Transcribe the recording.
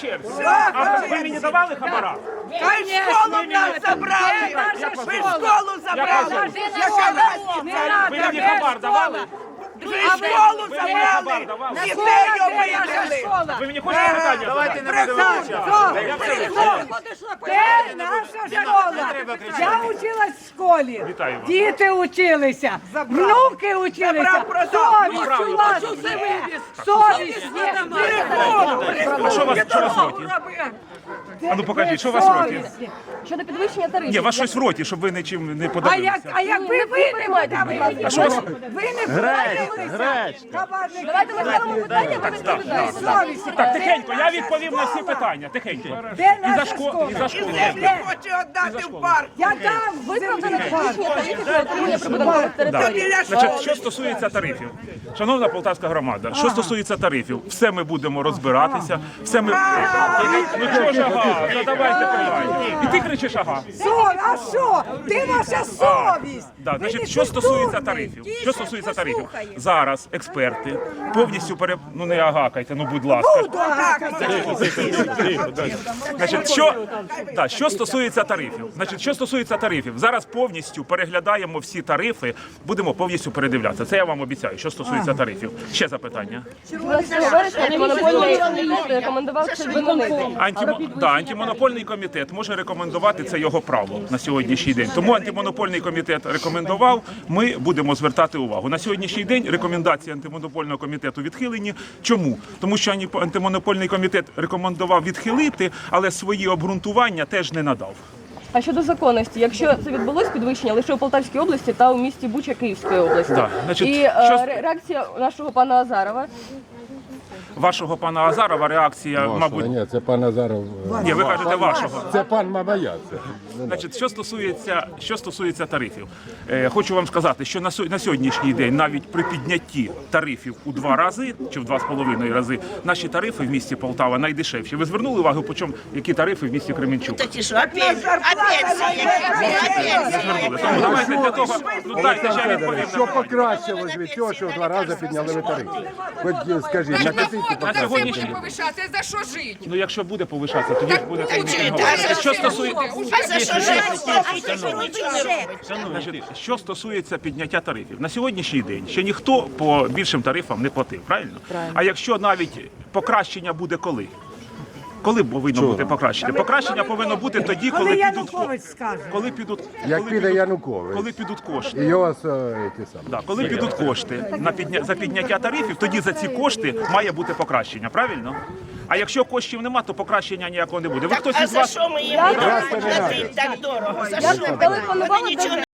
черзі. А ви мені давали хабара? Хай школу в нас забрали! Ви школу забрали! Яка разниця? Ви мені хабар давали? Ви школу Ви мені хабар забрали! Дітей обидали! Ви мені хочете питання? Давайте не Де наша школа? Я училась в школі. Вітаю вас. Діти училися, внуки училися. Совість у вас є. Совість є. А що у вас, що вас в роті? А ну покажіть, що у вас в роті? Є. Щодо підвищення тарифів. Ні, у вас щось в роті, щоб ви нічим не А як, а якби ви не подавилися? А що у вас? Ви не подавилися? Давайте ми ставимо питання, ви відповідаєте. Так, тихенько, я відповів на всі питання. Тихенько. Де І за наша школу, школа? і за школу. Хоче віддати в парк! Я дам землі парк. підвищення отримання прибудинкових територій. Значить, що стосується тарифів, шановна полтавська громада, що стосується тарифів, все ми будемо розбиратися, все ми. Ну чого ж ага? Задавайте питання. І ти кричиш ага. Совість, а що? Де ваша совість? Да, Ви значить, не що стосується культурний. тарифів, що стосується тарифів, зараз експерти повністю пере... ну не агакайте, ну будь ласка. Значить, що, да, що стосується тарифів, значить, що стосується тарифів, зараз повністю переглядаємо всі тарифи, будемо повністю передивлятися. Це я вам обіцяю. Що стосується тарифів. Ще запитання. 12 вересня антимонопольний комітет рекомендував це. Антимо... Да, антимонопольний комітет може рекомендувати це його право на сьогоднішній день. Тому антимонопольний комітет рекомендував. Ми будемо звертати увагу на сьогоднішній день. Рекомендації антимонопольного комітету відхилені. Чому? Тому що антимонопольний комітет рекомендував відхилити, але свої обґрунтування теж не надав. А щодо законності, якщо це відбулось підвищення лише у Полтавській області та у місті Буча Київської області. Да, значить, І е, що- реакція нашого пана Азарова. Вашого пана Азарова реакція, Вашого, мабуть, ні, це пан Азаров. е, ні, ви кажете вашого. Це пан Мамая. Це. Значить, що стосується, що стосується тарифів, е, хочу вам сказати, що на, сьо- на сьогоднішній день навіть при піднятті тарифів у два рази чи в два з половиною рази наші тарифи в місті Полтава найдешевші. Ви звернули увагу, по чому які тарифи в місті Кременчук? Ти що, опять, опять Звернули. Тому давайте для того, ну дайте ще. Що покращилось від цього, що в два рази підняли ви тариф? Хоч е, скажіть, на копійку На покращилось. сьогоднішній повишати, за що жити? ну якщо буде повишатися, тоді ж буде так мітингувати. Що стосується. Значить, що стосується підняття тарифів, на сьогоднішній день ще ніхто по більшим тарифам не платив, правильно? А якщо навіть покращення буде коли? Коли повинно бути покращення? Покращення повинно бути тоді, коли Коли підуть Янукович скаже. коли підуть Як коли піде підуть- Янукович. коли підуть кошти. І його е, ті самі. Да, коли підуть кошти на підня... за підняття тарифів, тоді за ці кошти має бути покращення, правильно? А якщо коштів нема, то покращення ніякого не буде. Ви хтось А із за вас що ми їм будемо платити так дорого? За Я що? телефонувала нічого